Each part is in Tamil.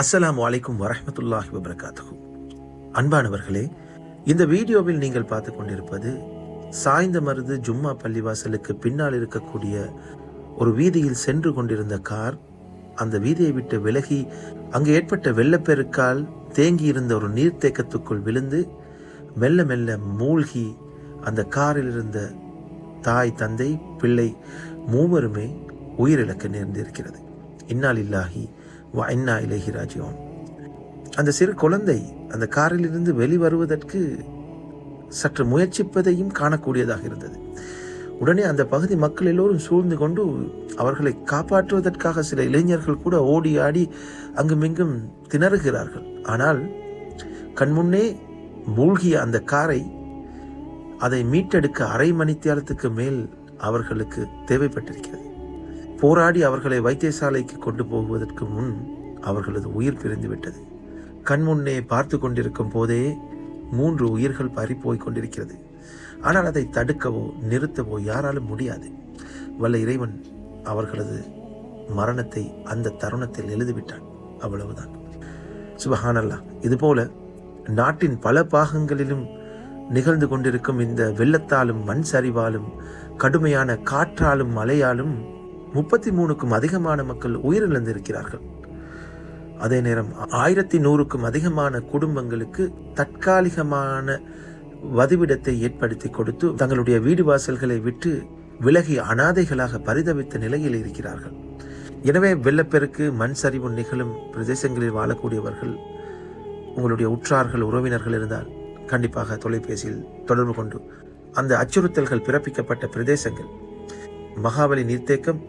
அஸ்ஸலாமு அலைக்கும் வரமத்துல்லாஹி வபரகாத்து அன்பானவர்களே இந்த வீடியோவில் நீங்கள் பார்த்து கொண்டிருப்பது சாய்ந்த மருது ஜும்மா பள்ளிவாசலுக்கு பின்னால் இருக்கக்கூடிய ஒரு வீதியில் சென்று கொண்டிருந்த கார். அந்த வீதியை விட்டு விலகி அங்கு ஏற்பட்ட வெள்ளப்பெருக்கால் தேங்கி இருந்த ஒரு நீர்த்தேக்கத்துக்குள் விழுந்து மெல்ல மெல்ல மூழ்கி அந்த காரில் இருந்த தாய் தந்தை பிள்ளை மூவருமே உயிரிழக்க நேர்ந்திருக்கிறது. இன்னால் இல்லாஹி வ இலகி ராஜ்யம் அந்த சிறு குழந்தை அந்த காரிலிருந்து வெளிவருவதற்கு சற்று முயற்சிப்பதையும் காணக்கூடியதாக இருந்தது. உடனே அந்த பகுதி மக்கள் எல்லோரும் சூழ்ந்து கொண்டு அவர்களை காப்பாற்றுவதற்காக சில இளைஞர்கள் கூட ஓடி ஆடி அங்குமிங்கும் திணறுகிறார்கள். ஆனால் கண்முன்னே மூழ்கிய அந்த காரை அதை மீட்டெடுக்க அரை மணித்தியாலத்துக்கு மேல் அவர்களுக்கு தேவைப்பட்டிருக்கிறது. போராடி அவர்களை வைத்தியசாலைக்கு கொண்டு போகுவதற்கு முன் அவர்களது உயிர் பிரிந்துவிட்டது. கண்முன்னே பார்த்து கொண்டிருக்கும் போதே மூன்று உயிர்கள் பறிப்போய் கொண்டிருக்கிறது. ஆனால் அதை தடுக்கவோ நிறுத்தவோ யாராலும் முடியாது. வல்ல இறைவன் அவர்களது மரணத்தை அந்த தருணத்தில் எழுதிவிட்டான். அவ்வளவுதான். சுபஹானல்லா இதுபோல நாட்டின் பல பாகங்களிலும் நிகழ்ந்து கொண்டிருக்கும் இந்த வெள்ளத்தாலும் மண் சரிவாலும் கடுமையான காற்றாலும் மழையாலும் முப்பத்தி மூணுக்கும் அதிகமான மக்கள் உயிரிழந்திருக்கிறார்கள். அதே நேரம் ஆயிரத்தி நூறுக்கும் அதிகமான குடும்பங்களுக்கு தற்காலிகமான வதிவிடத்தை ஏற்படுத்தி கொடுத்து தங்களுடைய வீடு வாசல்களை விட்டு விலகி அனாதைகளாக பரிதவித்த நிலையில் இருக்கிறார்கள். எனவே வெள்ளப்பெருக்கு மண் சரிவு நிகழும் பிரதேசங்களில் வாழக்கூடியவர்கள் உங்களுடைய உற்றார்கள் உறவினர்கள் இருந்தால் கண்டிப்பாக தொலைபேசியில் தொடர்பு கொண்டு அந்த அச்சுறுத்தல்கள் பிறப்பிக்கப்பட்ட பிரதேசங்கள். மகாபலி நீர்த்தேக்கம்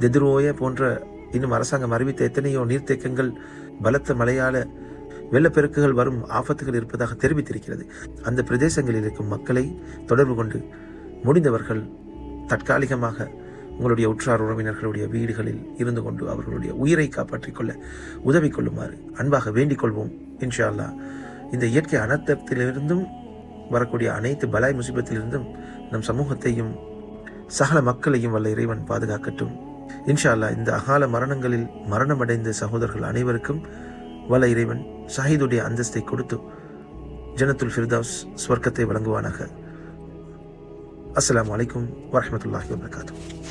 தெதுரோய போன்ற இன்னும் அரசாங்கம் அறிவித்த எத்தனையோ நீர்த்தேக்கங்கள் பலத்த மழையால வெள்ளப்பெருக்குகள் வரும் ஆபத்துகள் இருப்பதாக தெரிவித்திருக்கிறது. அந்த பிரதேசங்களில் இருக்கும் மக்களை தொடர்பு கொண்டு முடிந்தவர்கள் தற்காலிகமாக உங்களுடைய உற்றார் உறவினர்களுடைய வீடுகளில் இருந்து கொண்டு அவர்களுடைய உயிரை காப்பாற்றிக் கொள்ள உதவி கொள்ளுமாறு அன்பாக வேண்டிக் கொள்வோம். இன்ஷா அல்லாஹ் இந்த இயற்கை அனர்த்தத்திலிருந்தும் வரக்கூடிய அனைத்து பலாய் முசிபத்திலிருந்தும் நம் சமூகத்தையும் சகல மக்களையும் வல்ல இறைவன் பாதுகாக்கட்டும். இன்ஷா அல்லாஹ் இந்த அகால மரணங்களில் மரணமடைந்த சகோதரர்கள் அனைவருக்கும் வல இறைவன் ஷஹீதுடைய அந்தஸ்தை கொடுத்து ஜனத்துல் ஃபிர்தவுஸ் ஸ்வர்க்கத்தை வழங்குவானாக. அஸ்லாம் அலைக்கும் வரமத்துல்லாஹி வபரகாத்துஹு.